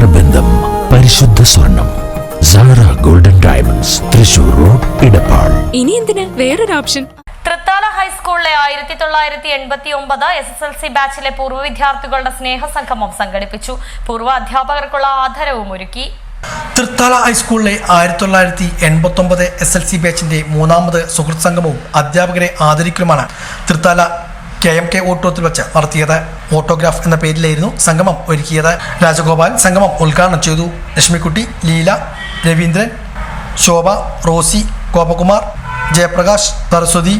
നേത്രബന്ധം പരിശുദ്ധ സ്വർണം Sara golden diamonds Thrissur road Edappal ഇനി എന്തിന്? വേറൊരു ഓപ്ഷൻ. തൃത്താല ഹൈസ്കൂളിലെ ആയിരത്തി തൊള്ളായിരത്തി എൺപത്തി ഒമ്പത് എസ് എസ് എൽ സി ബാച്ചിലെ പൂർവ വിദ്യാർത്ഥികളുടെ സ്നേഹസംഗമം സംഘടിപ്പിച്ചു. പൂർവ അധ്യാപകർക്കുള്ള ആദരവും ഒരുക്കി. തൃത്താല ഹൈസ്കൂളിലെ ആയിരത്തി തൊള്ളായിരത്തി എൺപത്തി ഒമ്പത് എസ് എൽ സി ബാച്ചിന്റെ മൂന്നാമത് സുഹൃത്ത് സംഗമവും അധ്യാപകരെ ആദരിക്കലുമാണ് തൃത്താല കെ എം കെ ഓട്ടോത്തിൽ വെച്ച് നടത്തിയത്. ഓട്ടോഗ്രാഫ് എന്ന പേരിലായിരുന്നു സംഗമം ഒരുക്കിയത്. രാജഗോപാൽ സംഗമം ഉദ്ഘാടനം ചെയ്തു. ലക്ഷ്മിക്കുട്ടി ലീല രവീന്ദ്രൻ ശോഭ റോസി ഗോപകുമാർ ജയപ്രകാശ് സരസ്വതി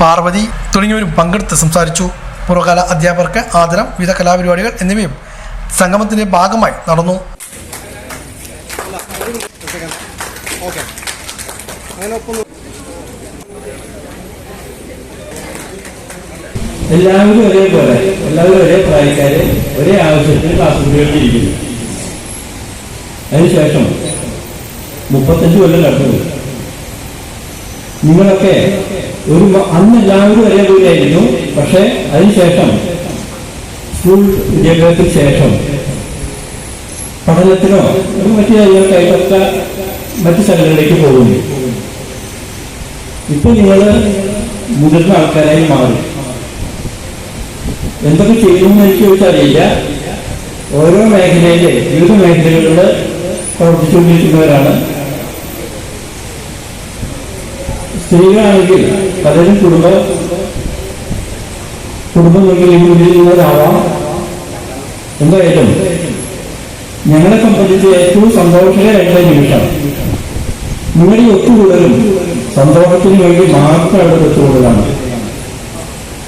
പാർവതി തുടങ്ങിയവരും പങ്കെടുത്ത് സംസാരിച്ചു. പൂർവകാല അധ്യാപകർക്ക് ആദരം വിവിധ കലാപരിപാടികൾ എന്നിവയും സംഗമത്തിന്റെ ഭാഗമായി നടന്നു. എല്ലാവരും ഒരേപോലെ എല്ലാവരും ഒരേ പ്രായക്കാര് ഒരേ ആവശ്യത്തിന് ക്ലാസ് ഉപയോഗിച്ചിരിക്കുന്നു അതിനുശേഷം മുപ്പത്തഞ്ച് കൊല്ലം കടന്നു നിങ്ങളൊക്കെ ഒരു അന്ന് എല്ലാവരും ഒരേ ഒരേപോലെയായിരുന്നു പക്ഷെ അതിനുശേഷം സ്കൂൾ വിദ്യാഭ്യാസത്തിന് ശേഷം പഠനത്തിനോ മറ്റു കാര്യങ്ങൾക്കായിട്ടൊക്കെ മറ്റു സ്ഥലങ്ങളിലേക്ക് പോകുന്നു. ഇപ്പൊ നിങ്ങൾ മുതിർന്ന ആൾക്കാരായി മാറി. എന്തൊക്കെ ചെയ്യുമെന്ന് എനിക്ക് ചോദിച്ചറിയില്ല. ഓരോ മേഖലയിലെ വിവിധ മേഖലകളിൽ പ്രവർത്തിച്ചുകൊണ്ടിരിക്കുന്നവരാണ്. സ്ത്രീകളാണെങ്കിൽ പലരും കുടുംബ കുടുംബം നിർമ്മിക്കുന്നവരാവാം എന്തായാലും ഞങ്ങളെ സംബന്ധിച്ച് ഏറ്റവും സന്തോഷകരമായിട്ടുള്ള നിമിഷം. നിങ്ങളുടെ ഈ ഒത്തുകൂടലും സന്തോഷത്തിന് വേണ്ടി മാത്രം അവിടെ ഒത്തുകൂടലാണ്.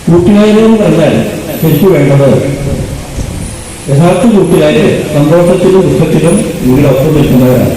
കൂട്ടുകാരെന്ന് പറഞ്ഞാൽ ശരിക്കും വേണ്ടത്. യഥാർത്ഥ കൂട്ടുകാര് സന്തോഷത്തിലും ദുഃഖത്തിലും ഇവിടെ ഒപ്പം നിൽക്കുന്നവരാണ്